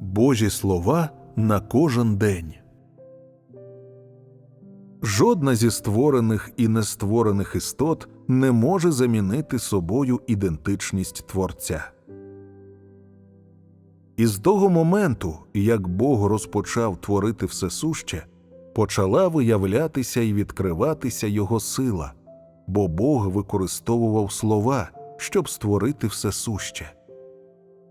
Божі слова на кожен день. Жодна зі створених і нестворених істот не може замінити собою ідентичність Творця. Із того моменту, як Бог розпочав творити всесуще, почала виявлятися і відкриватися його сила, бо Бог використовував слова, щоб створити всесуще.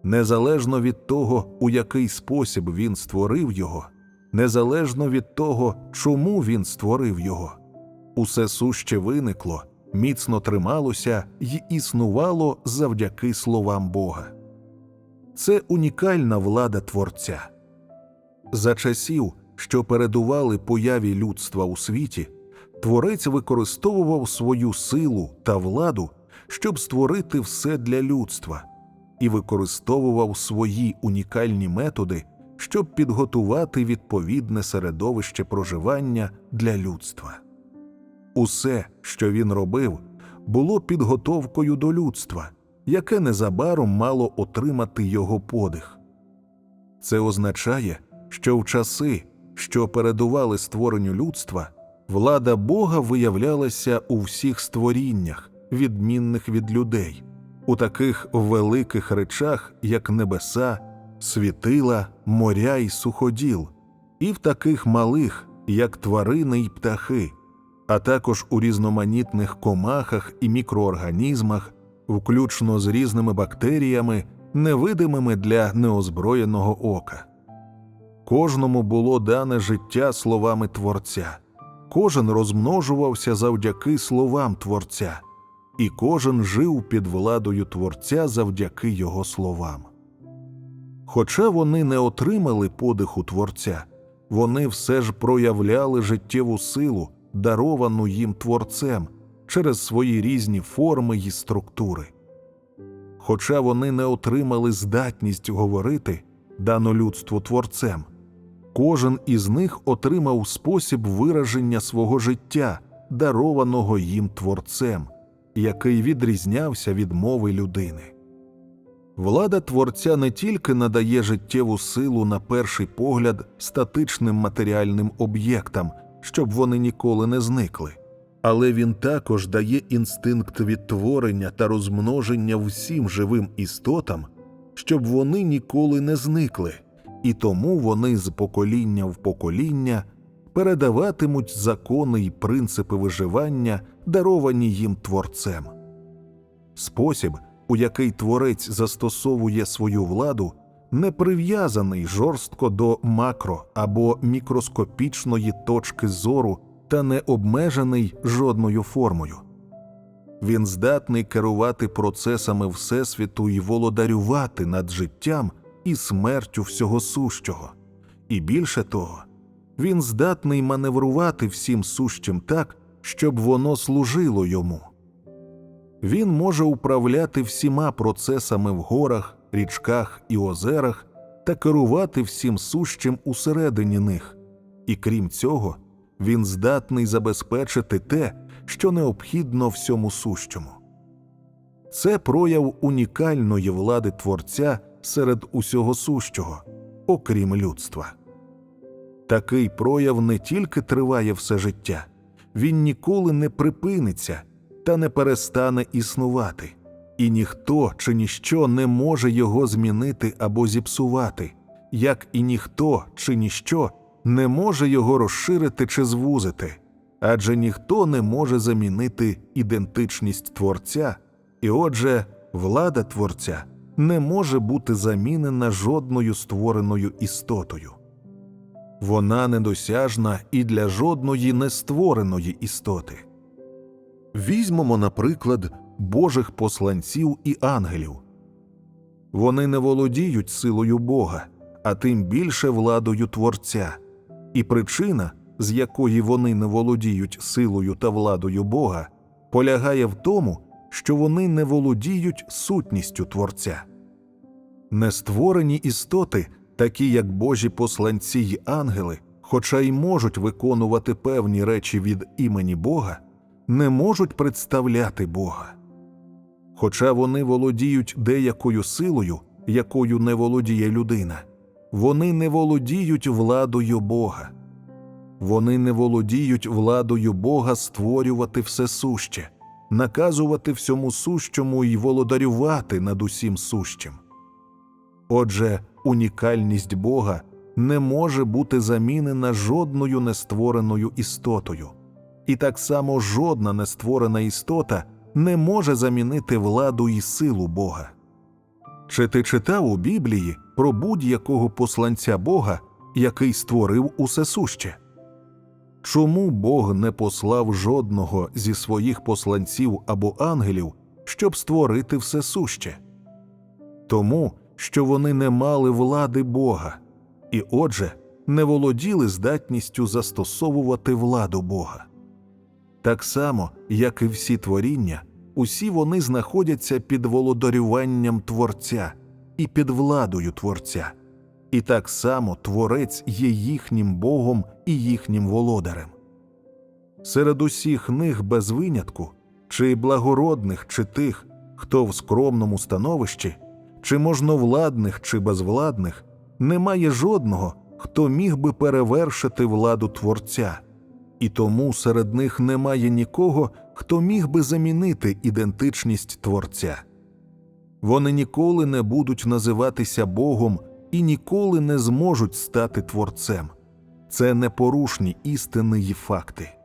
Незалежно від того, у який спосіб він створив його, незалежно від того, чому він створив його, усе суще виникло, міцно трималося й існувало завдяки словам Бога. Це унікальна влада Творця. За часів, що передували появі людства у світі, Творець використовував свою силу та владу, щоб створити все для людства, і використовував свої унікальні методи, щоб підготувати відповідне середовище проживання для людства. Усе, що він робив, було підготовкою до людства, яке незабаром мало отримати його подих. Це означає, що в часи, що передували створенню людства, влада Бога виявлялася у всіх створіннях, відмінних від людей, у таких великих речах, як небеса, світила, моря й суходіл, і в таких малих, як тварини й птахи, а також у різноманітних комахах і мікроорганізмах, включно з різними бактеріями, невидимими для неозброєного ока. Кожному було дане життя словами Творця, кожен розмножувався завдяки словам Творця, і кожен жив під владою Творця завдяки його словам. Хоча вони не отримали подиху Творця, вони все ж проявляли життєву силу, даровану їм Творцем через свої різні форми й структури. Хоча вони не отримали здатність говорити, дану людству Творцем, кожен із них отримав спосіб вираження свого життя, дарованого їм Творцем, який відрізнявся від мови людини. Влада Творця не тільки надає життєву силу на перший погляд статичним матеріальним об'єктам, щоб вони ніколи не зникли, але він також дає інстинкт відтворення та розмноження всім живим істотам, щоб вони ніколи не зникли, і тому вони з покоління в покоління передаватимуть закони й принципи виживання, даровані їм творцем. Спосіб, у який творець застосовує свою владу, не прив'язаний жорстко до макро або мікроскопічної точки зору та не обмежений жодною формою. Він здатний керувати процесами Всесвіту і володарювати над життям і смертю всього сущого, і більше того, він здатний маневрувати всім сущим так, щоб воно служило йому. Він може управляти всіма процесами в горах, річках і озерах та керувати всім сущим усередині них, і крім цього, він здатний забезпечити те, що необхідно всьому сущому. Це прояв унікальної влади Творця серед усього сущого, окрім людства. Такий прояв не тільки триває все життя, він ніколи не припиниться та не перестане існувати, і ніхто чи ніщо не може його змінити або зіпсувати, як і ніхто чи ніщо не може його розширити чи звузити, адже ніхто не може замінити ідентичність Творця, і отже, влада Творця не може бути замінена жодною створеною істотою. Вона недосяжна і для жодної нествореної істоти. Візьмемо, наприклад, Божих посланців і ангелів. Вони не володіють силою Бога, а тим більше владою Творця, і причина, з якої вони не володіють силою та владою Бога, полягає в тому, що вони не володіють сутністю Творця. Нестворені істоти, такі як Божі посланці й ангели, хоча й можуть виконувати певні речі від імені Бога, не можуть представляти Бога. Хоча вони володіють деякою силою, якою не володіє людина. Вони не володіють владою Бога. Вони не володіють владою Бога створювати все суще, наказувати всьому сущому і володарювати над усім сущим. Отже, унікальність Бога не може бути замінена жодною нествореною істотою, і так само жодна нестворена істота не може замінити владу і силу Бога. Чи ти читав у Біблії про будь-якого посланця Бога, який створив усе суще? Чому Бог не послав жодного зі своїх посланців або ангелів, щоб створити все суще? Тому, що вони не мали влади Бога, і отже, не володіли здатністю застосовувати владу Бога. Так само, як і всі творіння, усі вони знаходяться під володарюванням Творця і під владою Творця. І так само Творець є їхнім Богом і їхнім володарем. Серед усіх них без винятку, чи благородних, чи тих, хто в скромному становищі, чи можновладних, чи безвладних, немає жодного, хто міг би перевершити владу Творця, і тому серед них немає нікого, хто міг би замінити ідентичність Творця. Вони ніколи не будуть називатися Богом і ніколи не зможуть стати Творцем. Це непорушні істини й факти.